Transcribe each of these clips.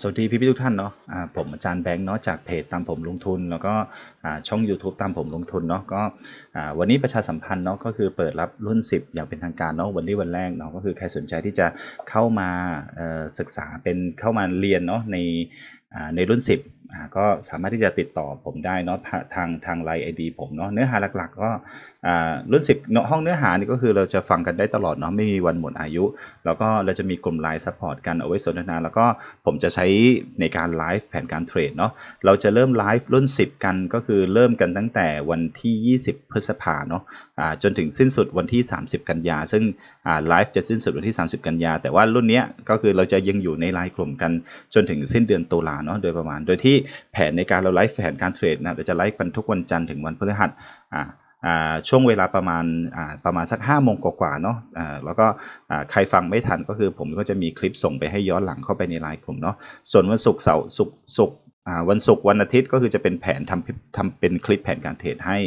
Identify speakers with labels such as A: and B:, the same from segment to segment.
A: สวัสดีพี่พี่ทุกท่านเนาะะผมอาจารย์แบงค์เนาะจากเพจตามผมลงทุน แล้วก็ช่อง YouTube ตามผมลงทุนเนาะก็วันนี้ประชาสัมพันธ์เนาะก็คือเปิดรับรุ่น 10 อย่างเป็นทางการเนาะวันนี้วันแรกเนาะก็คือใครสนใจที่จะเข้ามาศึกษาเป็นเข้ามาเรียนเนาะในในรุ่น 10 ก็สามารถที่จะติดต่อผมได้เนาะทางทางไลน์ไอดีผมเนาะเนื้อหาหลักๆ ก็รุ่น10เนาะห้องเนื้อหานี่ก็คือเราจะฟังกันได้ตลอดเนาะไม่มีวันหมดอายุ แล้วก็เราจะมีกลุ่มไลน์ซัพพอร์ตกันเอาไว้สนทนา แล้วก็ผมจะใช้ในการไลฟ์แผนการเทรดเนาะเราจะเริ่มไลฟ์รุ่น 10 กันก็คือเริ่มกันตั้งแต่วันที่ 20 พฤษภาเนาะจนถึงสิ้นสุดวันที่ 30 กันยา ซึ่งไลฟ์จะสิ้นสุดวันที่ 30 กันยา แต่ว่ารุ่นนี้ก็คือเราจะยังอยู่ในไลน์กลุ่มกันจนถึงสิ้นเดือนตุลาเนาะโดยประมาณ โดยที่แผนในการเราไลฟ์แผนการเทรดนะเราจะไลฟ์กันทุกวันจันทร์ถึงวันพฤหัสอ่าช่วงเวลาประมาณประมาณสัก5้าโมงกว่าๆเนาะอ่าแล้วก็ใครฟังไม่ทันก็คือผมก็จะมีคลิปส่งไปให้ย้อนหลังเข้าไปในไลน์กลุ่มเนาะส่วนวันศุกร์เสาร์ศุกร์ศุกร์วันศุกร์วันอาทิตย์ก็คือจะเป็นแผนทำทำเป็นคลิปแผนการเทรดให้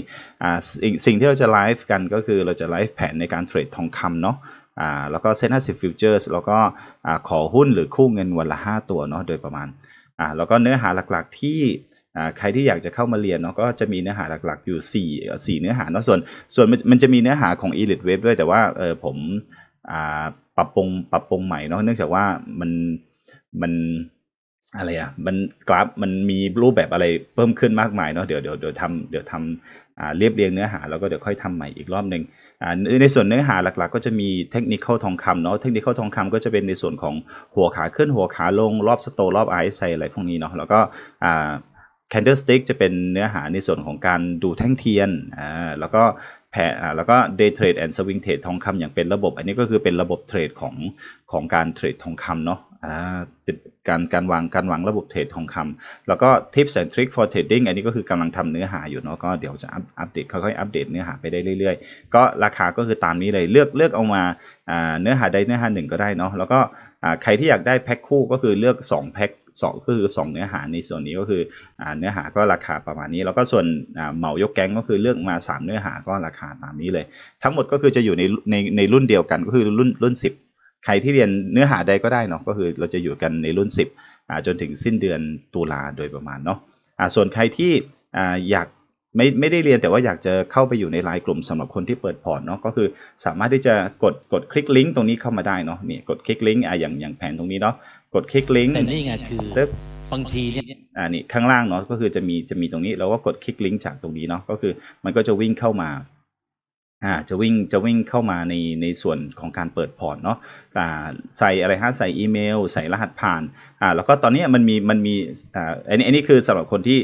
A: อ่าสิ่งสิ่งที่เราจะไลฟ์กันก็คือเราจะไลฟ์แผนในการเทรดทองคำเนาะอ่าแล้วก็เซ็นห้าสิบฟิวเจอร์สแล้วก็อ่าขอหุ้นหรือคู่เงินวันละ 5 ตัวเนาะโดยประมาณ อ่าแล้วก็เนื้อหาหลักๆที่อ่าใครที่อยากจะเข้ามาเรียนเนาะก็จะมีเนื้อหาหลักๆอยู่ 4 4 เนื้อหาเนาะส่วนส่วนมันมันจะมีเนื้อหาของ Elite Web ด้วยแต่ว่าเออผมอ่าปรับปรุงปรับปรุงใหม่เนาะเนื่องจากว่ามันมันอะไรอะมันกราฟมันมีรูปแบบอะไรเพิ่มขึ้นมากมายเนาะเดี๋ยวเดี๋ยวเดี๋ยวทำเดี๋ยวทำ เรียบเรียงเนื้อหาแล้วก็เดี๋ยวค่อยทำใหม่อีกรอบหนึ่งอ่าในในส่วนเนื้อหาหลักๆ ก็จะมีเทคนิคทองคำเนาะเทคนิคทองคำก็จะเป็นในส่วนของหัวขาขึ้นหัวขาลงรอบสโตรอบไอซ์อะไรพวกนี้เนาะแล้วก็อ่า candlestick จะเป็นเนื้อหาในส่วนของการดูแท่งเทียนอ่าแล้วก็แผนอ่าแล้วก็ day trade and swing trade ทองคำอย่างเป็นระบบ อันนี้ก็คือเป็นระบบเทรดของของการเทรดทองคำเนาะ การการวางการวางระบบเทรดทองคำแล้วก็ tips and trick for trading อันนี้ก็คือกำลังทำเนื้อหาอยู่เนาะก็เดี๋ยวจะอัปเดตค่อยๆอัปเดตเนื้อหาไปได้เรื่อยๆ ก็ราคาก็คือตามนี้เลยเลือกเลือกเอามาเนื้อหาใดเนื้อหาหนึ่งก็ได้เนาะแล้วก็ใครที่อยากได้แพ็คคู่ก็คือเลือก2แพ็คสองก็คือสองเนื้อหาในส่วนนี้ก็คืออเนื้อหาก็ราคาประมาณนี้ แล้วก็ส่วนเหมายกแก๊งก็คือเลือกมา 3 เนื้อหาก็ราคาตามนี้เลย ทั้งหมดก็คือจะอยู่ในในในรุ่นเดียวกันก็คือรุ่นรุ่น 10 ใครที่เรียนเนื้อหาใดก็ได้เนาะก็คือเราจะอยู่กันในรุ่น 10อ่าจนถึงสิ้นเดือนตุลาโดยประมาณเนาะอ่าส่วนใครที่อ่าอยากไม่ไม่ได้เรียนแต่ว่าอยากจะเข้าไปอยู่ในไลน์กลุ่มสำหรับคนที่เปิดพอร์ตเนาะก็คือสามารถที่จะกดกดคลิกลิงก์ตรงนี้เข้ามาได้เนาะนี่กดคลิกลิงก์อ่าอย่างอย่างแผนตรงนี้เนาะกดคลิกลิงก์
B: แต่นี่ไงคือ
A: เลิก
B: บางทีเนี่ย
A: อ่านี่ข้างล่างเนาะก็คือจะมีจะมีตรงนี้เราก็กดคลิกลิงก์จากตรงนี้เนาะก็คือมันก็จะวิ่งเข้ามา อ่าจะวิ่งจะวิ่งเข้ามาในในส่วนของการเปิดพอร์ตเนาะอ่าใส่อะไรฮะใส่อีเมล ใส่รหัสผ่านอ่าแล้วก็ตอนนี้มันมีมันมีอ่าอันนี้อันนี้คือสำหรับคนที่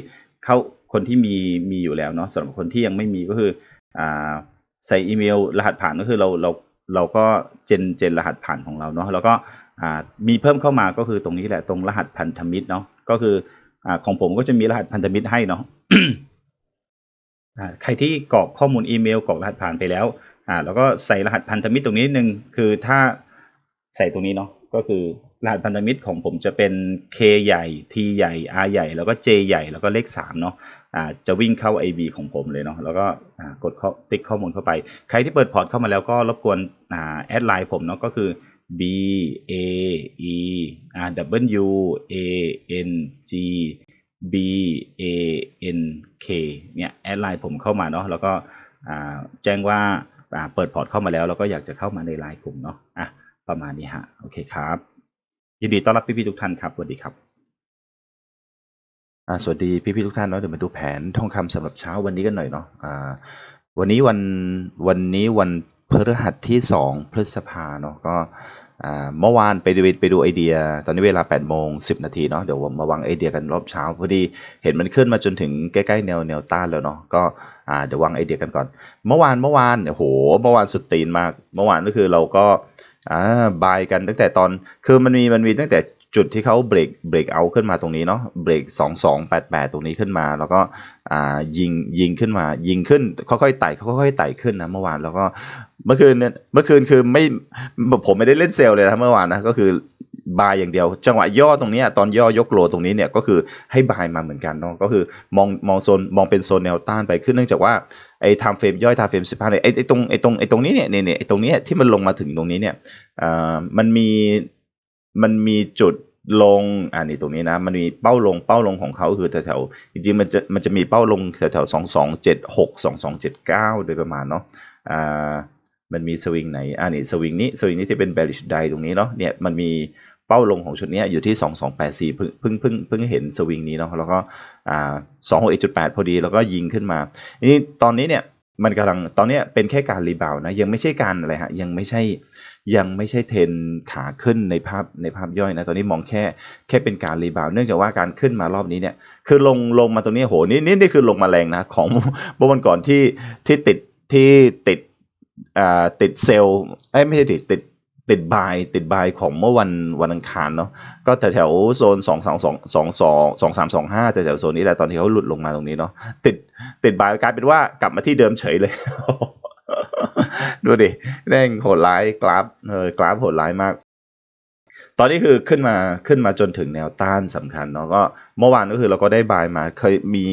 A: เขาคนที่มีมีอยู่แล้วเนาะสำหรับคนที่ยังไม่มีก็คืออ่าใส่อีเมล รหัสผ่านก็คือเราเราเราก็เจนเจนรหัสผ่านของเราเนาะแล้วก็อ่ามีเพิ่มเข้ามาก็คือตรงนี้แหละตรงรหัสพันธมิตรเนาะก็คืออ่าของผมก็จะมีรหัสพันธมิตรให้เนาะ ใครที่กรอกข้อมูลอีเมลกรอกรหัสผ่านไปแล้วอ่าแล้วก็ใส่รหัสพันธมิตรตรงนี้นิดนึงคือถ้าใส่ตรงนี้เนาะก็คือรหัสพันธมิตรของผมจะเป็น K ใหญ่ T ใหญ่ R ใหญ่ แล้วก็ J ใหญ่แล้วก็เลข3เนาะอ่าจะวิ่งเข้า IB ของผมเลยเนาะแล้วก็อ่ากดข้อติ๊กข้อมูลเข้าไป ใครที่เปิดพอร์ตเข้ามาแล้วก็รบกวนอ่าแอดไลน์ผมเนาะก็คือ B A E R W A N G B A N K เนี่ยแอดไลน์ผมเข้ามาเนาะแล้วก็แจ้งว่าาเปิดพอร์ตเข้ามาแล้ว แล้วก็อยากจะเข้ามาในไลน์กลุ่มเนาะอะประมาณนี้ฮะโอเคครับ ยินดีต้อนรับพี่ๆทุกท่านครับสวัสดีครับสวัสดีพี่ๆทุกท่านเนาะเดี๋ยวมาดูแผนทองคำสำหรับเช้าวันนี้กันหน่อยเนาะวันนี้วันวันนี้วันพฤหัสที่สองพฤษภาเนาะก็ เมื่อวานไปดูไปดูไอเดีย ตอนนี้เวลา8โมง10 นาทีเนาะเดี๋ยวมาวางไอเดียกันรอบเช้าพอดีเห็นมันขึ้นมาจนถึงใกล้ๆแนวแนวต้านแล้วเนาะก็เดี๋ยววางไอเดียกันก่อน เมื่อวานเมื่อวานโอ้โหเมื่อวานสุดตีนมาก เมื่อวานก็คือเราก็อ่าบายกันตั้งแต่ตอนคือมันมีมันมีตั้งแต่ จุดที่เขาเบรกเบรกเอาขึ้นมาตรงนี้เนาะเบรกสองสองแปดแปดตรงนี้ขึ้นมา แล้วก็อ่ายิงยิงขึ้นมา ยิงขึ้นค่อยๆไต่ค่อยๆไต่ขึ้นนะเมื่อวานแล้วก็เมื่อคืนเนี่ยเมื่อคืนคือไม่ผมไม่ได้เล่นเซลล์เลยนะเมื่อวานนะก็คือบายอย่างเดียว จังหวะย่อตรงนี้ตอนย่อยกโลตรงนี้เนี่ยก็คือให้บายมาเหมือนกันเนาะก็คือมองมองโซนมองเป็นโซนแนวต้านไปขึ้นเนื่องจากว่าไอ้ไทม์เฟรมย่อยไทม์เฟรมสิบห้าเนี่ยไอ้ไอ้ตรงไอ้ตรงไอ้ตรงนี้เนี่ยเนี่ยไอ้ตรงนี้ที่มันลงมาถึงตรงนี้เนี่ยอ่อมันมี มันมีจุดลงอ่านี่ตรงนี้นะ มันมีเป้าลงเป้าลงของเขาคือแถวๆจริงๆมันจะมันจะมีเป้าลงแถวๆสองสองเจ็ดหกสองสองเจ็ดเก้าโดยประมาณเนาะอ่ามันมีสวิงไหนอ่านี่สวิงนี้สวิงนี้ที่เป็น bearish day ตรงนี้เนาะเนี่ยมันมีเป้าลงของชุดนี้อยู่ที่2284เพิ่งเพิ่งเพิ่งเพิ่งเห็นสวิงนี้เนาะแล้วก็อ่า261.8พอดีแล้วก็ยิงขึ้นมานี่ตอนนี้เนี่ยมันกำลังตอนนี้เป็นแค่การรีบาวนะยังไม่ใช่การอะไรฮะยังไม่ใช่ ยังไม่ใช่เทรนขาขึ้นในภาพในภาพย่อยนะตอนนี้มองแค่แค่เป็นการรีบาวเนื่องจากว่าการขึ้นมารอบนี้เนี่ยคือลงลงมาตรงนี้โหนี่นี่นี่คือลงมาแรงนะของเมื่อวันก่อนที่ที่ติดที่ติดอ่าติดเซลล์ไม่ใช่ติดติดติดบายติดบายของเมื่อวันวันอังคารเนาะก็แถวแถวโซนสองสองสองสองสองสองสามสองห้าแถวแถวโซนนี้แหละตอนที่เขาหลุดลงมาตรงนี้เนาะติดติดบายกลายเป็นว่ากลับมาที่เดิมเฉยเลย ดูดิแม่งโหดร้ายกราฟเออกราฟโหดร้ายมาก ตอนนี้คือขึ้นมาขึ้นมาจนถึงแนวต้านสำคัญเนาะก็เมื่อวานก็คือเราก็ได้บายมาเคยมี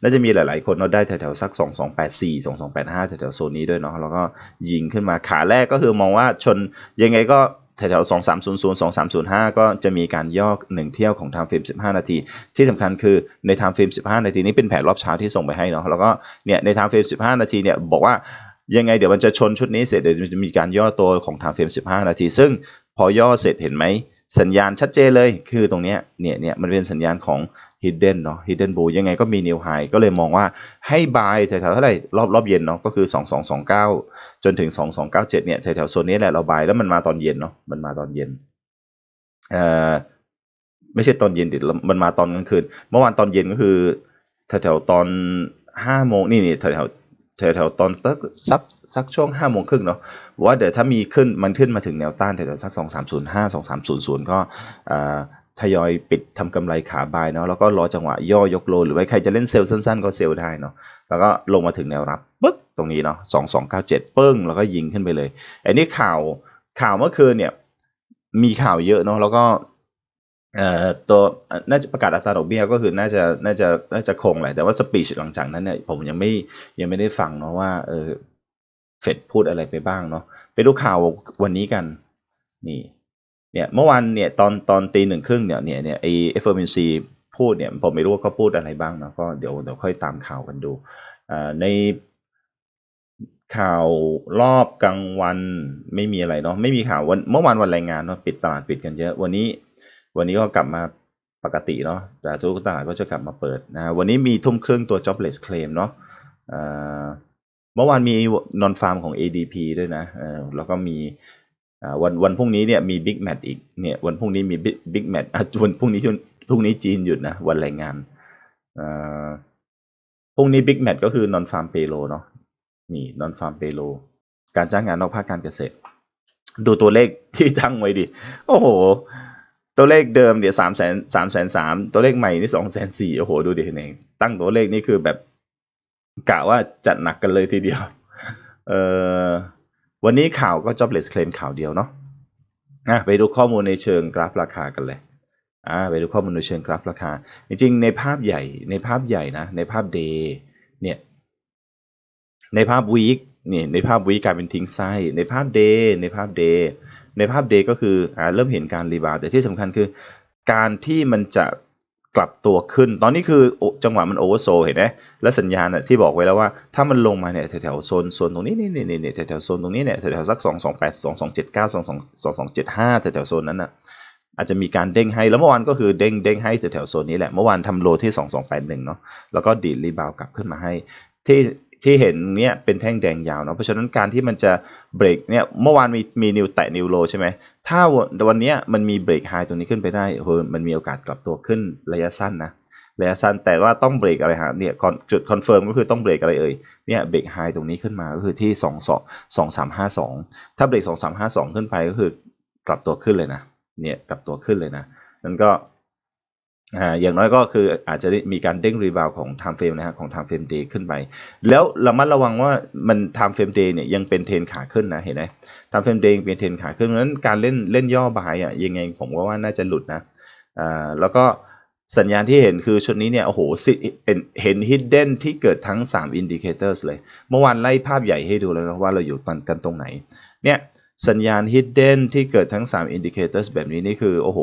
A: น่าจะมีหลาย ๆ คนเราได้แถวๆสัก 2 2 8 4 2 2 8 5แถวๆโซนนี้ด้วยเนาะแล้วก็ยิงขึ้นมาขาแรกก็คือมองว่าชนยังไงก็แถวๆ2 3 0 0 2 3 0 5 ก็จะมีการย่อหนึ่งเที่ยวของทางฟิล์ม15 นาที ที่สำคัญคือในทางฟิล์ม15 นาทีนี้เป็นแผนรอบเช้าที่ส่งไปให้เนาะแล้วก็เนี่ยในทางฟิล์ม15 นาทีเนี่ยบอกว่า ยังไงเดี๋ยวมันจะชนชุดนี้เสร็จเดี๋ยวจะมีการย่อตัวของทางเฟรม 15 นาที ซึ่งพอย่อเสร็จเห็นไหมสัญญาณชัดเจนเลย คือตรงนี้เนี่ยเนี่ยมันเป็นสัญญาณของ hidden เนาะ hidden bull ยังไงก็มี new high ก็เลยมองว่าให้ buy แถวๆเท่าไหร่รอบรอบเย็นเนาะก็คือ 2229 จนถึง 2297 เนี่ยแถวๆโซนนี้แหละเรา buy แล้วมันมาตอนเย็นเนาะมันมาตอนเย็นเอ่อไม่ใช่ตอนเย็นดิมันมาตอนกลางคืน เมื่อวานตอนเย็นก็คือแถวๆตอนห้าโมงนี่นี่แถวๆ แถวๆตอนสักสักช่วงห้าโมงครึ่งเนาะว่าเดี๋ยวถ้ามีขึ้นมันขึ้นมาถึงแนวต้านแถวๆสักสองสามศูนย์ห้าสองสามศูนย์ศูนย์ก็ทยอยปิดทำกำไรขาบายเนาะแล้วก็รอจังหวะย่อยกโล หรือว่าใครจะเล่นเซลล์สั้นๆ ก็เซลล์ได้เนาะแล้วก็ลงมาถึงแนวรับปึ๊บตรงนี้เนาะสองสองเก้าเจ็ดปึ้งแล้วก็ยิงขึ้นไปเลยอันนี้ข่าวข่าวเมื่อคืนเนี่ยมีข่าวเยอะเนาะแล้วก็ ตัวน่าจะประกาศอัตราดอกเบี้ยก็คือน่าจะน่าจะน่าจะคงแหละแต่ว่าสปีชหลังจากนั้นเนี่ยผมยังไม่ยังไม่ได้ฟังเนาะว่าเออเฟดพูดอะไรไปบ้างเนาะไปดูข่าววันนี้กันนี่เนี่ยเมื่อวานเนี่ยตอนตอนตีหนึ่งครึ่งเนี่ยเนี่ยเนี่ยไอเอฟเอร์มินซีพูดเนี่ยผมไม่รู้ว่าเขาพูดอะไรบ้างเนาะก็เดี๋ยวเดี๋ยวค่อยตามข่าวกันดูอ่าในข่าวรอบกลางวันไม่มีอะไรเนาะไม่มีข่าววันเมื่อวานวันแรงงานเนาะปิดตลาดปิดกันเยอะวันนี้ วันนี้ก็กลับมาปกติเนาะแต่ทุกตลาดก็จะกลับมาเปิดนะวันนี้มีทุ่มครึ่งตัว jobless claim เนาะเมื่อวานมี non farm ของ ADP ด้วยนะแล้วก็มีวันวันพรุ่งนี้เนี่ยมี big match อีกเนี่ยวันพรุ่งนี้มี big big match วันพรุ่งนี้พรุ่งนี้จีนหยุดนะวันแรงงานพรุ่งนี้ big match ก็คือ non farm payroll เนาะนี่ non farm payroll การจ้างงานนอกภาคการเกษตร ดูตัวเลขที่ตั้งไว้ดิ โอ้โห ตัวเลขเดิมเดี๋ยวสามแสนสามแสนสามตัวเลขใหม่นี่สองแสนสี่โอ้โหดูดิเองตั้งตัวเลขนี่คือแบบกะว่าจัดหนักกันเลยทีเดียว เอ่อวันนี้ข่าวก็ jobless claim ข่าวเดียวเนาะอะไปดูข้อมูลในเชิงกราฟราคากันเลยอ่าไปดูข้อมูลในเชิงกราฟราคา จริงๆ ในภาพใหญ่ในภาพใหญ่นะ ในภาพ day เนี่ย ในภาพ week นี่ในภาพ week กลายเป็นทิ้งไส้ในภาพ day ในภาพ day ในภาพเดย์ก็คืออเริ่มเห็นการรีบาวแต่ที่สำคัญคือ การที่มันจะกลับตัวขึ้น ตอนนี้คือจังหวะมันโอเวอร์โซเห็นไหมและสัญญาณที่บอกไว้แล้วว่า ถ้ามันลงมาเนี่ยแถวๆโซนโซนตรงนี้นี่นี่นี่แถวๆโซนตรงนี้เนี่ยแถวๆสักสองสองแปดสองสองเจ็ดเก้าสองสองสองสองเจ็ดห้าแถวๆโซนนั้นน่ะอาจจะมีการเด้งให้ แล้วเมื่อวานก็คือเด้งเด้งให้แถวๆโซนนี้แหละ เมื่อวานทำโลที่สองสองแปดหนึ่งเนาะ แล้วก็ดีดรีบาวกลับขึ้นมาให้ ที่ ที่เห็นเนี่ยเป็นแท่งแดงยาวเนาะเพราะฉะนั้นการที่มันจะเบรกเนี่ยเมื่อวานมีมีนิวแตะนิวโลใช่ไหมถ้าวันนี้มันมีเบรกไฮตรงนี้ขึ้นไปได้โหมันมีโอกาสกลับตัวขึ้นระยะสั้นนะระยะสั้นแต่ว่าต้องเบรกอะไรฮะเนี่ยจุดคอนเฟิร์มก็คือต้องเบรกอะไรเอ่ยเนี่ยเบรกไฮตรงนี้ขึ้นมาก็คือที่2 2 2 3 5 2 ถ้าเบรก 2 3 5 2 ขึ้นไปก็คือกลับตัวขึ้นเลยนะเนี่ยกลับตัวขึ้นเลยนะนั่นก็ อย่างน้อยก็คืออาจจะมีการเด้งรีบาวของ time frame นะฮะของ time frame day ขึ้นไป แล้วระมัดระวังว่ามัน time frame day เนี่ยยังเป็นเทรนขาขึ้นนะเห็นไหม time frame day เป็นเทรนขาขึ้นเพราะฉะนั้นการเล่นเล่นย่อบายอะยังไงผมก็ว่าน่าจะหลุดนะอ่าแล้วก็สัญญาณที่เห็นคือชุดนี้เนี่ยโอ้โหเป็นเห็น hidden ที่เกิดทั้ง 3 indicators เลย เมื่อวานไล่ภาพใหญ่ให้ดูแล้วนะว่าเราอยู่กันตรงไหนเนี่ยสัญญาณ hidden ที่เกิดทั้ง 3 indicators แบบนี้นี่คือโอ้โห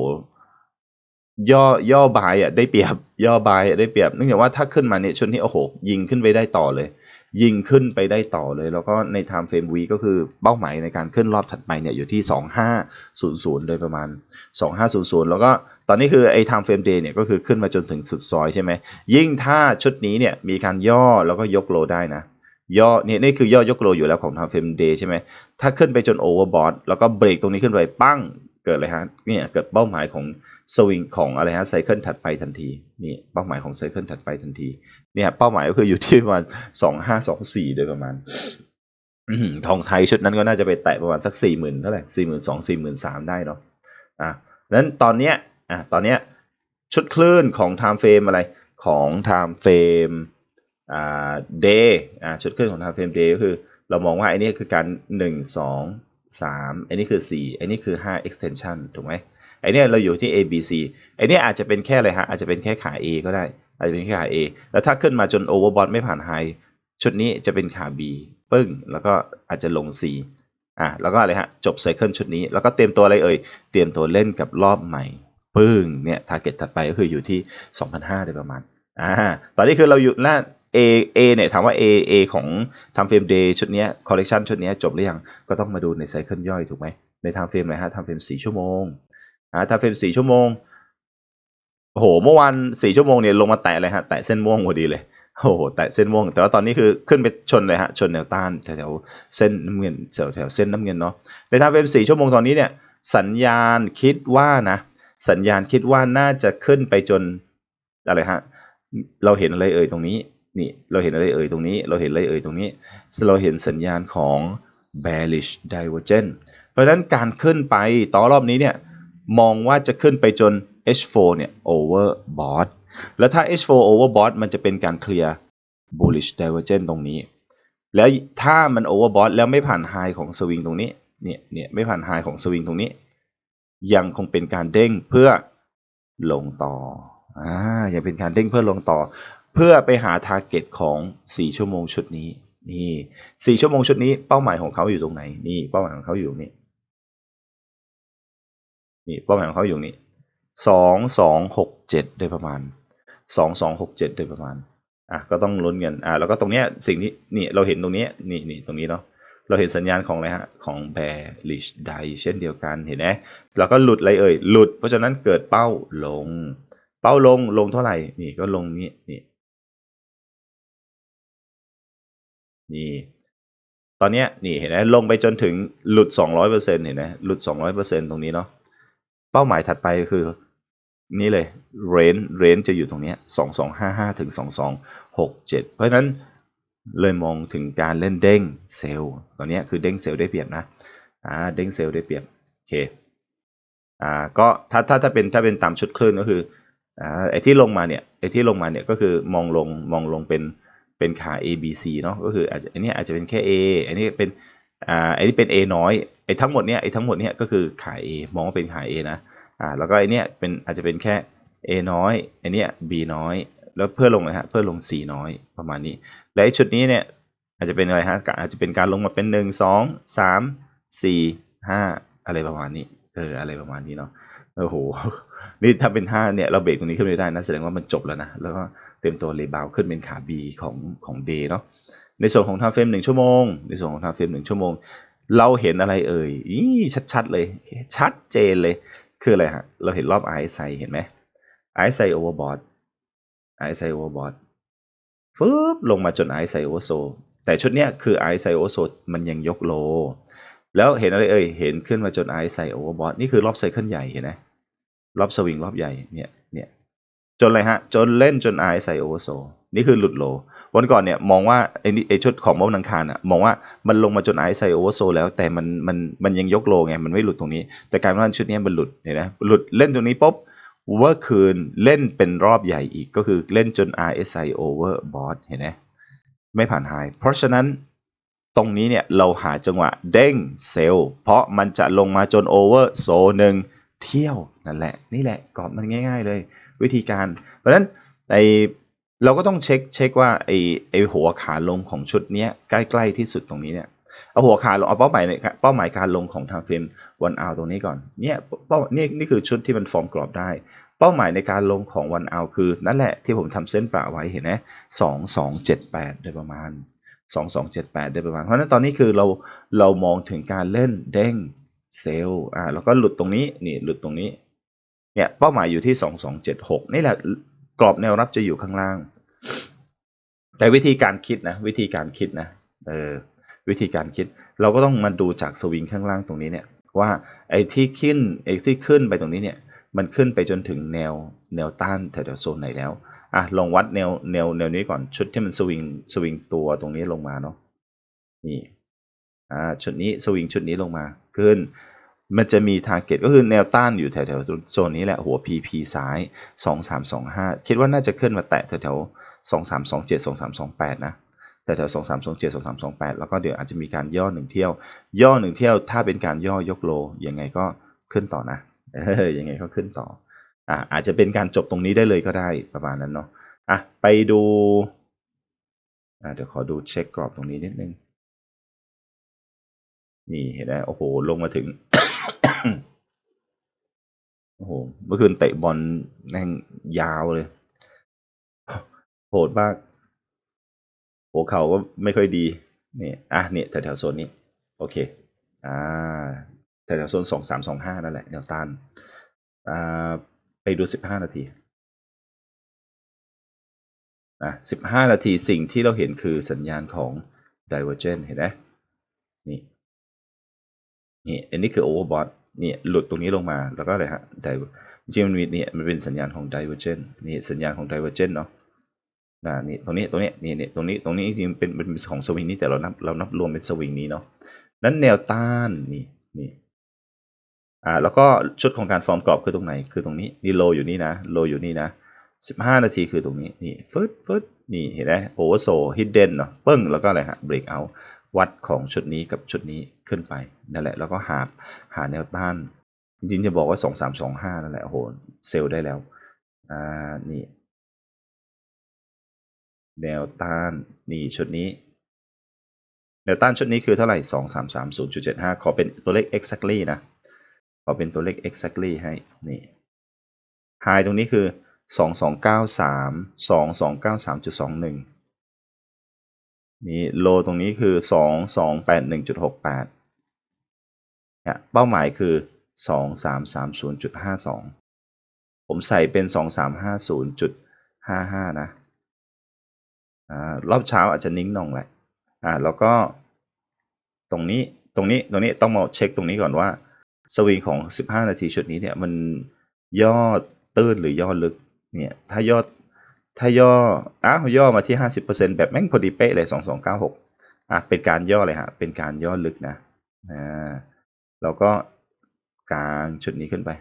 A: ย่อย่อบายอะได้เปรียบ ย่อบายอะได้เปรียบเนื่องจากว่าถ้าขึ้นมาเนี่ยชุดนี้โอ้โหยิงขึ้นไปได้ต่อเลย ยิงขึ้นไปได้ต่อเลย แล้วก็ใน time frame week ก็คือเป้าหมายในการขึ้นรอบถัดไปเนี่ยอยู่ที่ 2500 โดยประมาณ 2500 แล้วก็ตอนนี้คือไอ้ time frame day เนี่ยก็คือขึ้นมาจนถึงสุดซอยใช่ไหมยิ่งถ้าชุดนี้เนี่ยมีการย่อแล้วก็ยกโลได้นะย่อเนี่ยนี่คือย่อยกโลอยู่แล้วของ time frame day ใช่ไหมถ้าขึ้นไปจน overbought แล้วก็เบรกตรงนี้ขึ้นไปปั้งเกิดอะไรฮะเนี่ยเกิดเป้าหมายของ สวิงของอะไรฮะไซเคิลถัดไปทันทีนี่เป้าหมายของไซเคิลถัดไปทันทีเนี่ยเป้าหมายก็คืออยู่ที่ประมาณสองห้าสองสี่โดยประมาณอทองไทยชุดนั้นก็น่าจะไปแตะประมาณสักสี่หมื่นเท่าไหร่สี่หมื่นสองสี่หมื่นสามได้เนาะอะนั้นตอนเนี้ยอะตอนเนี้ยชุดคลื่นของไทม์เฟรมอะไรของไทม์เฟรมอ่าเดย์อ่าชุดคลื่นของไทม์เฟรมเดย์ก็คือ เรามองว่าไอ้นี่คือการหนึ่งสองสามไอ้นี่คือสี่ไอ้นี่คือห้า extension ถูกไหม ไอเนี้ยเราอยู่ที่ A B C ไอเนี้ยอาจจะเป็นแค่อะไรฮะอาจจะเป็นแค่ขา A ก็ได้ อาจจะเป็นแค่ขา A แล้วถ้าขึ้นมาจน overbought ไม่ผ่านไฮชุดนี้จะเป็นขา B ปึ้ง แล้วก็อาจจะลง C อะแล้วก็อะไรฮะจบไซเคิลชุดนี้ แล้วก็เตรียมตัวอะไรเอ่ย เตรียมตัวเล่นกับรอบใหม่ปึ้งเนี่ยทาร์เก็ตถัดไปก็คืออยู่ที่ 2,500โดยประมาณอ่าตอนนี้คือเราอยู่หน้า A A เนี่ยถามว่า A A ของทำเฟรม day ชุดนี้ collection ชุดนี้จบหรือยัง ก็ต้องมาดูในไซเคิลย่อยถูกไหมในทำเฟรมไหนฮะทำเฟรม 4 ชั่วโมง อ่าถ้าเฟรมสี่ชั่วโมงโอ้โหเมื่อวานสี่ชั่วโมงเนี่ยลงมาแตะเลยฮะแตะเส้นม่วงพอดีเลยโอ้โหแตะเส้นม่วง แต่ว่าตอนนี้คือขึ้นไปชนเลยฮะชนแนวต้านแถวเส้นน้ำเงินแถวแถวเส้นน้ำเงินเนาะในทางเฟรมสี่ชั่วโมงตอนนี้เนี่ยสัญญาณคิดว่านะ สัญญาณคิดว่าน่าจะขึ้นไปจนอะไรฮะเราเห็นอะไรเอ่ยตรงนี้นี่เราเห็นอะไรเอ่ยตรงนี้ เราเห็นอะไรเอ่ยตรงนี้ เราเห็นสัญญาณของ bearish divergence เพราะฉะนั้นการขึ้นไปต่อรอบนี้เนี่ย มองว่าจะขึ้นไปจน H4 เนี่ย overbought แล้วถ้า H4 overbought มันจะเป็นการเคลียร์ bullish divergence ตรงนี้ แล้วถ้ามัน overbought แล้วไม่ผ่านไฮของสวิงตรงนี้ เนี่ยเนี่ยไม่ผ่านไฮของสวิงตรงนี้ ยังคงเป็นการเด้งเพื่อลงต่อ อ่า ยังเป็นการเด้งเพื่อลงต่อ เพื่อไปหา target ของ 4 ชั่วโมงชุดนี้ นี่ 4 ชั่วโมงชุดนี้ เป้าหมายของเขาอยู่ตรงไหน นี่ เป้าหมายของเขาอยู่ตรงนี้ นี่เป้าหมายของเขาอยู่นี่สองสองหกเจ็ดโดยประมาณสองสองหกเจ็ดโดยประมาณอะก็ต้องลุ้นกันอะแล้วก็ตรงเนี้ยสิ่งนี้นี่เราเห็นตรงนี้นี่นี่ตรงนี้เนาะเราเห็นสัญญาณของอะไรฮะของ bearish die เช่นเดียวกันเห็นไหมแล้วก็หลุดอะไรเอ่ยหลุด เพราะฉะนั้นเกิดเป้าลง เป้าลงลงเท่าไหร่นี่ก็ลงนี้นี่นี่ตอนเนี้ยนี่เห็นไหมลงไปจนถึงหลุด 200%เห็นไหมหลุด 200%ตรงนี้เนาะ เป้าหมายถัดไปคือ นี่เลยเรนเรนจะอยู่ตรงนี้สองสองห้าห้าถึงสองสองหกเจ็ดเพราะฉะนั้นเลยมองถึงการเล่นเด้งเซลล์ตอนนี้คือเด้งเซลล์ได้เปรียบนะอ่าเด้งเซลล์ได้เปรียบโอเคอ่าก็ถ้าถ้าถ้าเป็นถ้าเป็นตามชุดคลื่นก็คืออ่าไอที่ลงมาเนี่ยไอที่ลงมาเนี่ยก็คือมองลงมองลงเป็นเป็นขา A B C เนาะก็คืออาจจะอันนี้อาจจะเป็นแค่ A อันนี้เป็น อ่าอันนี้เป็น A น้อยไอ้ทั้งหมดเนี้ยไอ้ทั้งหมดเนี้ยก็คือขาย A มองว่าเป็นขาย A นะอ่าแล้วก็ไอ้เนี้ยเป็นอาจจะเป็นแค่ A น้อยไอ้เนี้ย B น้อย แล้วเพื่อลงนะฮะเพื่อลง C น้อยประมาณนี้ และไอ้ชุดนี้เนี่ยอาจจะเป็นอะไรฮะอาจจะเป็นการลงมาเป็นหนึ่งสองสามสี่ห้าอะไรประมาณนี้เอออะไรประมาณนี้เนาะโอ้โห นี่ถ้าเป็นห้าเนี่ย เราเบรกตรงนี้ขึ้นไม่ได้นะ แสดงว่ามันจบแล้วนะ แล้วก็เต็มตัวรีบาวขึ้นเป็นขา B ของของ D เนาะ ในส่วนของทาเฟรมหนึ่งชั่วโมง ในส่วนของทาเฟรมหนึ่งชั่วโมง เราเห็นอะไรเอ่ยอีชัดๆเลย ชัดเจนเลย คืออะไรฮะ เราเห็นรอบไอซ์ไเห็นไหมไอซ์ไซโอเวอร์บอทไอซ์ไซโอเวอร์บอทฟึบลงมาจนไอซ์ไซโอเวอร์โซแต่ชุดเนี้ยคือไอซ์ไซโอโซมันยังยกโล แล้วเห็นอะไรเอ่ย เห็นขึ้นมาจนไอซ์ไซโอเวอร์บอทนี่คือรอบไซเคิลใหญ่เห็นไหมรอบสวิงรอบใหญ่เนี่ยเนี่ย จนอะไรฮะ จนเล่นจนไอซ์ไซโอเวอร์โซนี่คือหลุดโล วันก่อนเนี่ยมองว่าไอ้ไอ้ชุดของมอวันอังคารอะมองว่ามันลงมาจนไอซ์ไซโอเวอร์โซแล้วแต่มันมันมันยังยกโลไงมันไม่หลุดตรงนี้ แต่การว่าชุดนี้มันหลุดเห็นไหมหลุดเล่นตรงนี้ปุ๊บเว่าคืนเล่นเป็นรอบใหญ่อีกก็คือเล่นจน RSI overbought เห็นไหมไม่ผ่านไฮเพราะฉะนั้นตรงนี้เนี่ยเราหาจังหวะเด้งเซลล์เพราะมันจะลงมาจนโอเวอร์โซหนึ่ง เที่ยวนั่นแหละนี่แหละกรอบมันง่ายๆเลย วิธีการ เพราะฉะนั้นในเราก็ต้องเช็คเช็คว่าไอไอหัวขาลงของชุดนี้ใกล้ๆที่สุดตรงนี้เนี่ยเอาหัวขาลงเอาเป้าหมายในเป้าหมายการลงของทางเฟรมวันเอาตรงนี้ก่อนเนี่ยเป้านี่นี่คือชุดที่มันฟอร์มกรอบได้ เป้าหมายในการลงของวันเอาคือ นั่นแหละที่ผมทำเส้นประไว้เห็นไหมสองสองเจ็ดแปดโดยประมาณสองสองเจ็ดแปดโดยประมาณ เพราะฉะนั้นตอนนี้คือเราเรามองถึงการเล่นเด้ง เซลล์อ่าแล้วก็หลุดตรงนี้นี่หลุดตรงนี้เนี่ยเป้าหมายอยู่ที่สองสองเจ็ดหกนี่แหละกรอบแนวรับจะอยู่ข้างล่าง แต่วิธีการคิดนะวิธีการคิดนะเออวิธีการคิดเราก็ต้องมาดูจากสวิงข้างล่างตรงนี้เนี่ยว่าไอ้ที่ขึ้นไอ้ที่ขึ้นไปตรงนี้เนี่ยมันขึ้นไปจนถึงแนวแนวต้านแถวโซนไหนแล้วอะลองวัดแนวแนวแนวนี้ก่อนชุดที่มันสวิงสวิงตัวตรงนี้ลงมาเนาะนี่ อ่าชุดนี้สวิงชุดนี้ลงมาขึ้น มันจะมีทาร์เก็ตก็คือแนวต้านอยู่แถวๆโซนนี้แหละหัว PP ซ้าย 2325 คิดว่าน่าจะขึ้นมาแตะแถวๆ2327 2328 นะแถวๆ2327 2328แล้วก็เดี๋ยวอาจจะมีการย่อหนึ่งเที่ยว ย่อหนึ่งเที่ยว ถ้าเป็นการย่อยกโล ยังไงก็ขึ้นต่อนะ เออยังไงก็ขึ้นต่อ อ่าอาจจะเป็นการจบตรงนี้ได้เลยก็ได้ประมาณนั้นเนาะ อะ ไปดู อ่าเดี๋ยวขอดูเช็คกรอบตรงนี้นิดนึง นี่เห็นไหมโอ้โหลงมาถึงโอ้โหเมื่อคืนเตะบอลแม่งยาวเลยโหดมากหัวเข่าก็ไม่ค่อยดีนี่อะเนี่ยแถวๆโซนนี้ โอเค อ่าแถวๆโซนสองสามสองห้านั่นแหละแนวต้านอ่าไปดูสิบห้านาทีอะสิบห้านาทีสิ่งที่เราเห็นคือสัญญาณของ divergence เห็นไหม นี่อันนี้คือ overbought นี่หลุดตรงนี้ลงมาแล้วก็อะไรฮะ diver จริงมันมีเนี่ยมันเป็นสัญญาณของ divergence นี่สัญญาณของ divergence เนาะนะนี่ตรงนี้ตรงนี้นี่นี่ตรงนี้ตรงนี้จริงๆเป็นเป็นของสวิงนี้แต่เรานับเรานับรวมเป็นสวิงนี้เนาะนั้นแนวต้านนี่นี่อ่าแล้วก็ชุดของการฟอร์มกรอบคือตรงไหนคือตรงนี้นี่โลอยู่นี่นะโลอยู่นี่นะสิบห้านาทีคือตรงนี้นี่ฟึดฟึดนี่เห็นไหมโอเวอร์โซฮิดเด้นเนาะปึ้งแล้วก็อะไรฮะเบรกเอาวัดของชุดนี้กับชุดนี้ ขึ้นไปนั่นแหละ แล้วก็หาหาแนวต้าน จริงๆจะบอกว่าสองสามสองห้านั่นแหละโหเซลได้แล้ว อ่า นี่ แนวต้าน นี่ชุดนี้ แนวต้านชุดนี้คือเท่าไหร่สองสามสามศูนย์จุดเจ็ดห้าขอเป็นตัวเลข exactly นะ ขอเป็นตัวเลข exactly ให้ นี่ไฮตรงนี้คือสองสองเก้าสามสองสองเก้าสามจุดสองหนึ่งนี่โลตรงนี้คือสองสองแปดหนึ่งจุดหกแปด เนี่ยเป้าหมายคือสองสามสามศูนย์จุดห้าสองผมใส่เป็นสองสามห้าศูนย์จุดห้าห้านะอ่ารอบเช้าอาจจะนิ่งนองแหละอ่าแล้วก็ตรงนี้ตรงนี้ตรงนี้ต้องมาเช็คตรงนี้ก่อนว่าสวิงของ 15 นาทีชุดนี้เนี่ยมันย่อตื้นหรือย่อลึกเนี่ยถ้าย่อถ้าย่ออ้าวย่อมาที่ 50%แบบแม่งพอดีเป๊ะเลย 2296อะเป็นการย่อเลยฮะเป็นการย่อลึกนะอ่า แล้วก็กางชุดนี้ขึ้นไป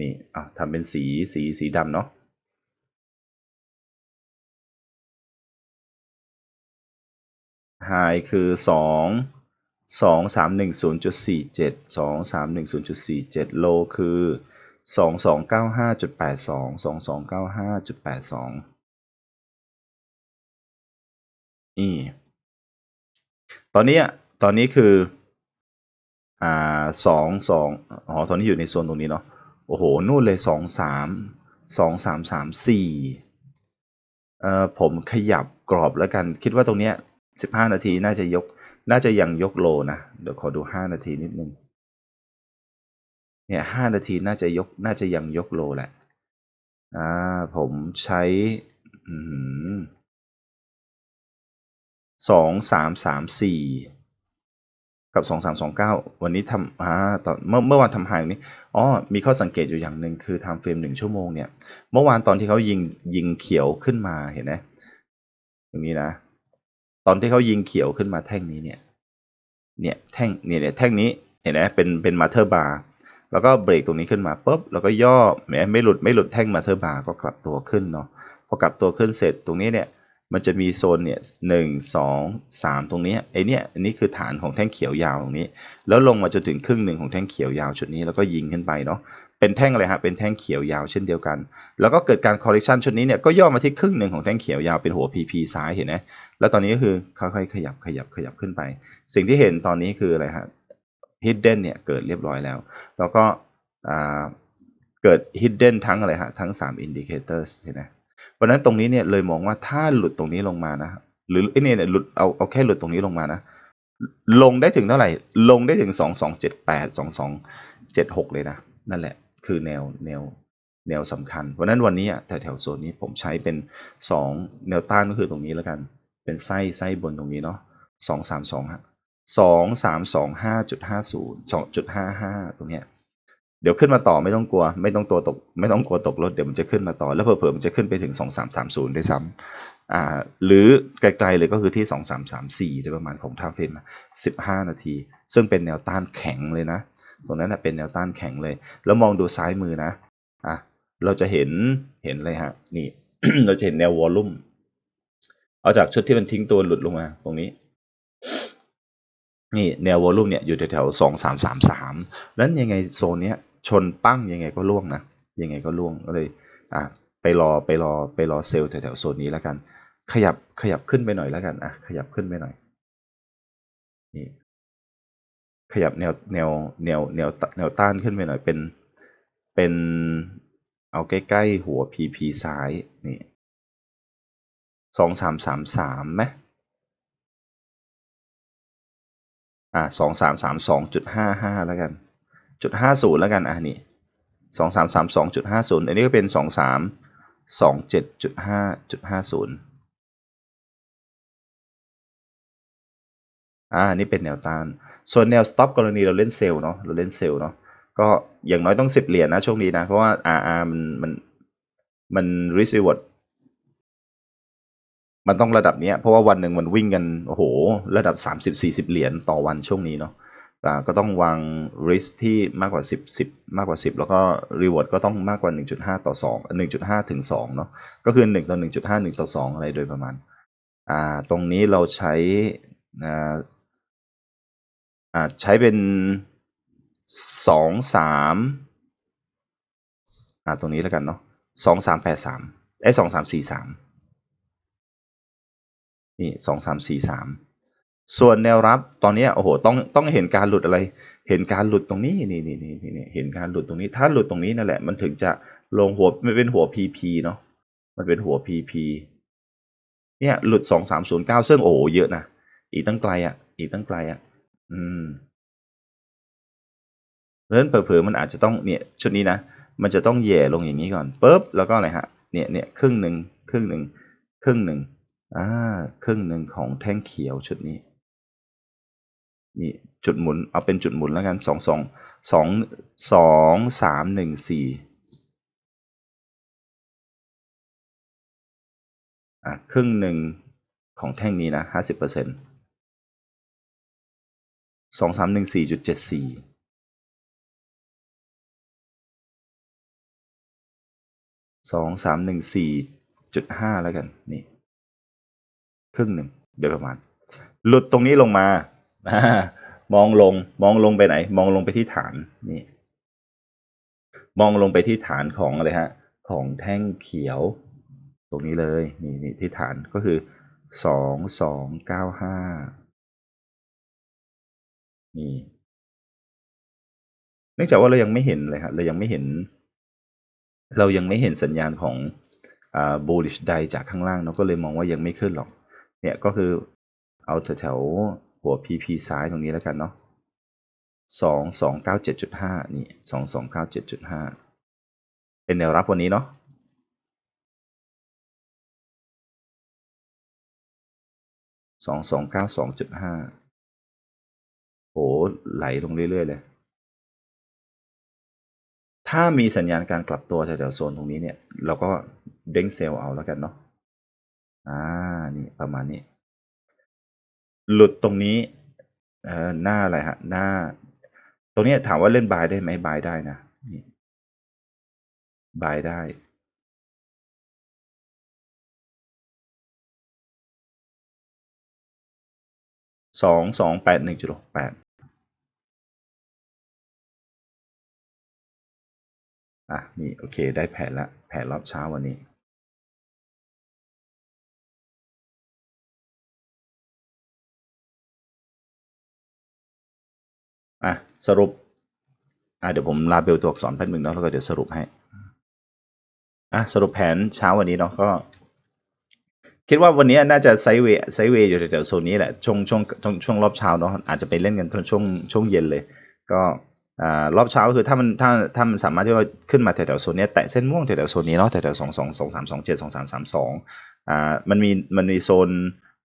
A: นี่อะทำเป็นสีสีสีดำเนาะ high คือสองสองสามหนึ่งศูนย์จุดสี่เจ็ดสองสามหนึ่งศูนย์จุดสี่เจ็ด low คือสองสองเก้าห้าจุดแปดสองสองสองเก้าห้าจุดแปดสองนี่ ตอนนี้ ตอนนี้คือ อ่าสองสองอ๋อตอนนี้อยู่ในโซนตรงนี้เนาะโอ้โหนู่นเลยสองสามสองสามสามสี่เอ่อผมขยับกรอบแล้วกัน คิดว่าตรงเนี้ยสิบห้านาทีน่าจะยก น่าจะยังยกโลนะ เดี๋ยวขอดูห้านาทีนิดนึงเนี่ยห้านาทีน่าจะยก น่าจะยังยกโลแหละ อ่า ผมใช้สองสามสามสี่ กับสองสามสองเก้าวันนี้ทำอ่าตอนเมื่อเมื่อวานทำหายนี้อ๋อมีข้อสังเกตอยู่อย่างหนึ่งคือทำเฟรมหนึ่งชั่วโมงเนี่ยเมื่อวานตอนที่เขายิงยิงเขียวขึ้นมาเห็นไหมตรงนี้นะ ตอนที่เขายิงเขียวขึ้นมาแท่งนี้เนี่ยเนี่ยแท่งเนี่ยเนี่ยแท่งนี้เห็นไหมเป็นเป็นมาเธอร์บาร์แล้วก็เบรกตรงนี้ขึ้นมาปุ๊บแล้วก็ย่อแหมไม่หลุดไม่หลุดแท่งมาเธอร์บาร์ก็กลับตัวขึ้นเนาะพอกลับตัวขึ้นเสร็จตรงนี้เนี่ย มันจะมีโซนเนี่ยหนึ่งสองสามตรงนี้ไอเนี้ยอันนี้คือฐานของแท่งเขียวยาวตรงนี้ แล้วลงมาจนถึงครึ่งหนึ่งของแท่งเขียวยาวชุดนี้แล้วก็ยิงขึ้นไปเนาะเป็นแท่งอะไรฮะเป็นแท่งเขียวยาวเช่นเดียวกัน แล้วก็เกิดการ correction ชุดนี้เนี่ยก็ย่อมาที่ครึ่งหนึ่งของแท่งเขียวยาวเป็นหัว PP ซ้ายเห็นไหมแล้วตอนนี้ก็คือค่อยๆขยับขยับขยับขึ้นไป สิ่งที่เห็นตอนนี้คืออะไรฮะ hidden เนี่ยเกิดเรียบร้อยแล้ว แล้วก็เกิด hidden ทั้งอะไรฮะทั้ง 3 indicators เห็นไหม เพราะนั้นตรงนี้เนี่ยเลยมองว่าถ้าหลุดตรงนี้ลงมานะหรือไอ้นี่เนี่ยหลุดเอาเอาแค่หลุดตรงนี้ลงมานะลงได้ถึงเท่าไหร่ ลงได้ถึงสองสองเจ็ดแปดสองสองเจ็ดหกเลยนะ นั่นแหละ คือแนวแนวแนวสำคัญ เพราะนั้นวันนี้อะแถวแถวโซนนี้ผมใช้เป็นสองแนวต้านก็คือตรงนี้แล้วกัน เป็นไส้ไส้บนตรงนี้เนาะสองสามสองฮะสองสามสองห้าจุดห้าศูนย์สองจุดห้าห้าตรงเนี้ย เดี๋ยวขึ้นมาต่อไม่ต้องกลัว ไม่ต้องตัวตก ไม่ต้องกลัวตกรถเดี๋ยวมันจะขึ้นมาต่อ แล้วเผลอๆมันจะขึ้นไปถึงสองสามสามศูนย์ด้ซ้ำอ่าหรือไกลๆเลยก็คือที่สองสามสามสี่โดยประมาณของทาเฟรมสิบห้านาที ซึ่งเป็นแนวต้านแข็งเลยนะ ตรงนั้นนะเป็นแนวต้านแข็งเลย แล้วมองดูซ้ายมือนะอะเราจะเห็นเห็นเลยฮะนี่ เราจะเห็นแนววอลลุ่มเอาจากชุดที่มันทิ้งตัวหลุดลงมาตรงนี้นี่แนววอลลุ่มเนี่ยอยู่แถวๆสองสามสามสามแล้วยังไงโซนเนี้ย ชนปั้งยังไงก็ล่วงนะยังไงก็ล่วงก็เลยอะไปรอไปรอไปรอเซลล์แถวๆโซนนี้แล้วกัน ขยับขยับขึ้นไปหน่อยแล้วกันอะขยับขึ้นไปหน่อยนี่ขยับแนวแนวแนวแนวแนวต้านขึ้นไปหน่อยเป็นเป็นเอาใกล้ๆหัว PP ซ้ายนี่สองสามสามสามไหมอ่าสองสามสามสองจุดห้าห้าแล้วกัน จุดห้าศูนย์แล้วกันอะนี่สองสามสามสองจุดห้าศูนย์อันนี้ก็เป็นสองสามสองเจ็ดจุดห้าจุดห้าศูนย์อ่านี่เป็นแนวต้าน ส่วนแนว stop กรณีเราเล่นเซลล์เนาะเราเล่นเซลล์เนาะก็อย่างน้อยต้องสิบเหรียญนะช่วงนี้นะ เพราะว่า RR มันมันมัน risk reward มันต้องระดับเนี้ยเพราะว่าวันหนึ่งมันวิ่งกัน โอ้โห ระดับ 30 40 เหรียญต่อวันช่วงนี้เนาะ ก็ต้องวาง risk ที่มากกว่า 10 10 มากกว่า 10 แล้วก็ reward ก็ต้องมากกว่า 1.5 ต่อ 2 1.5 ถึง2เนาะก็คือ 1 ต่อ 1.5 1 ต่อ 2 อะไรโดยประมาณอ่าตรงนี้เราใช้อ่าใช้เป็นสองสามอ่าตรงนี้แล้วกันเนาะสองสามแปดสามไอ้สองสามสี่สามนี่สองสาม ส่วนแนวรับตอนนี้โอ้โหต้องต้องเห็นการหลุดอะไร เห็นการหลุดตรงนี้นี่นี่นี่นี่เห็นการหลุดตรงนี้ ถ้าหลุดตรงนี้นั่นแหละมันถึงจะลงหัวมันเป็นหัว PP เนาะมันเป็นหัว PP เนี่ยหลุดสองสามศูนย์เก้าซึ่งโอ้โหเยอะนะอีกตั้งไกลอะ อีกตั้งไกลอะ อืมเพราะฉะนั้นเผลอๆมันอาจจะต้องเนี่ยชุดนี้นะมันจะต้องแย่ลงอย่างนี้ก่อนปุ๊บแล้วก็อะไรฮะเนี่ยเนี่ยครึ่งหนึ่งครึ่งหนึ่งครึ่งหนึ่งอ่าครึ่งหนึ่งของแท่งเขียวชุดนี้ นี่จุดหมุนเอาเป็นจุดหมุนแล้วกันสองสองสองสองสามหนึ่งสี่อะครึ่งหนึ่งของแท่งนี้นะห้าสิบเปอร์เซ็นต์สองสามหนึ่งสี่จุดเจ็ดสี่สองสามหนึ่งสี่จุดห้าแล้วกันนี่ครึ่งหนึ่งโดยประมาณ หลุดตรงนี้ลงมา มองลงมองลงไปไหน มองลงไปที่ฐานนี่ มองลงไปที่ฐานของอะไรฮะ ของแท่งเขียว ตรงนี้เลยนี่นี่ที่ฐานก็คือสองสองเก้าห้านี่เนื่องจากว่าเรายังไม่เห็นเลยครับเรายังไม่เห็น เรายังไม่เห็นสัญญาณของอ่า bullish ใดจากข้างล่างเนาก็เลยมองว่ายังไม่ขึ้นหรอก เนี่ยก็คือเอาแถวๆ หัว PP ซ้ายตรงนี้แล้วกันเนาะสองสองเก้าเจ็ดจุดห้านี่สองสองเป็นแนวรับวันนี้เนาะสองสองเก้าสองจุดห้าโหไหลลงเรื่อย ๆ เลย ถ้ามีสัญญาณการกลับตัวแถวๆโซนตรงนี้เนี่ย เราก็เด้งเซลล์เอาแล้วกันเนาะ อ่า นี่ประมาณนี้ หลุดตรงนี้เออหน้าอะไรฮะ หน้า ตรงนี้ถามว่าเล่นบายได้ไหมบายได้นะนี่บายได้ สองสองแปดหนึ่งจุดหกแปดอะ นี่ โอเค ได้แผนละ แผนรอบเช้าวันนี้ อะสรุปอะเดี๋ยวผมลาเบลตัวอักษรแป๊บนึงเนาะแล้วก็เดี๋ยวสรุปให้อะสรุปแผนเช้าวันนี้เนาะก็คิดว่าวันนี้น่าจะไซเวย์ไซเวย์อยู่แถวๆโซนนี้แหละช่วงช่วงช่วงช่วงรอบเช้าเนาะอาจจะไปเล่นกันช่วงช่วงเย็นเลย ก็อ่ารอบเช้าก็คือถ้ามันถ้าถ้ามันสามารถที่ว่าขึ้นมาแถวๆโซนนี้แตะเส้นม่วงแถวๆโซนนี้เนาะแถวๆสองสองสองสามสองเจ็ดสองสามสามสองอ่ามันมีมันมีโซน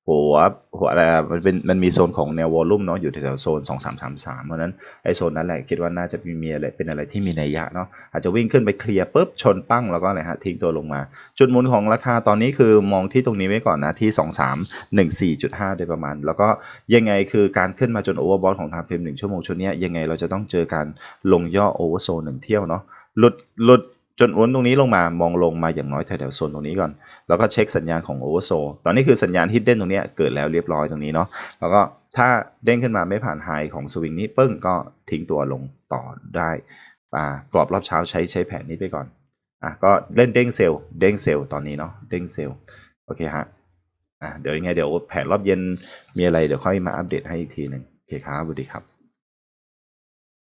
A: หัวหัวอะไรมันเป็นมันมีโซนของแนววอลลุ่มเนาะอยู่แถวโซนสองสามสามสามเพราะนั้นไอโซนนั้นแหละคิดว่าน่าจะมีมีอะไรเป็นอะไรที่มีนัยยะเนาะอาจจะวิ่งขึ้นไปเคลียร์ปุ๊บชนปั้งแล้วก็อะไรฮะทิ้งตัวลงมา จุดหมุนของราคาตอนนี้คือมองที่ตรงนี้ไว้ก่อนนะที่ 2 3 1 4 5 โดยประมาณ แล้วก็ยังไงคือการขึ้นมาจนโอเวอร์บอทของทางเฟรมหนึ่งชั่วโมงชุดนี้ยยังไงเราจะต้องเจอการลงย่อโอเวอร์โซนหนึ่งเที่ยวเนาะหลุดหลุด จนวนตรงนี้ลงมามองลงมาอย่างน้อยแถวๆโซนตรงนี้ก่อน แล้วก็เช็คสัญญาณของโอเวอร์โซตอนนี้คือสัญญาณฮิดเด้นตรงนี้เกิดแล้วเรียบร้อยตรงนี้เนาะแล้วก็ถ้าเด้งขึ้นมาไม่ผ่านไฮของสวิงนี้ปึ้งก็ทิ้งตัวลงต่อได้อ่ากรอบรอบเช้าใช้ใช้แผนนี้ไปก่อนอะก็เล่นเด้งเซลล์เด้งเซลล์ตอนนี้เนาะเด้งเซลล์โอเคฮะอะเดี๋ยวยังไงเดี๋ยวแผนรอบเย็นมีอะไรเดี๋ยวค่อยมาอัปเดตให้อีกทีหนึ่งโอเคครับสวัสดีครับ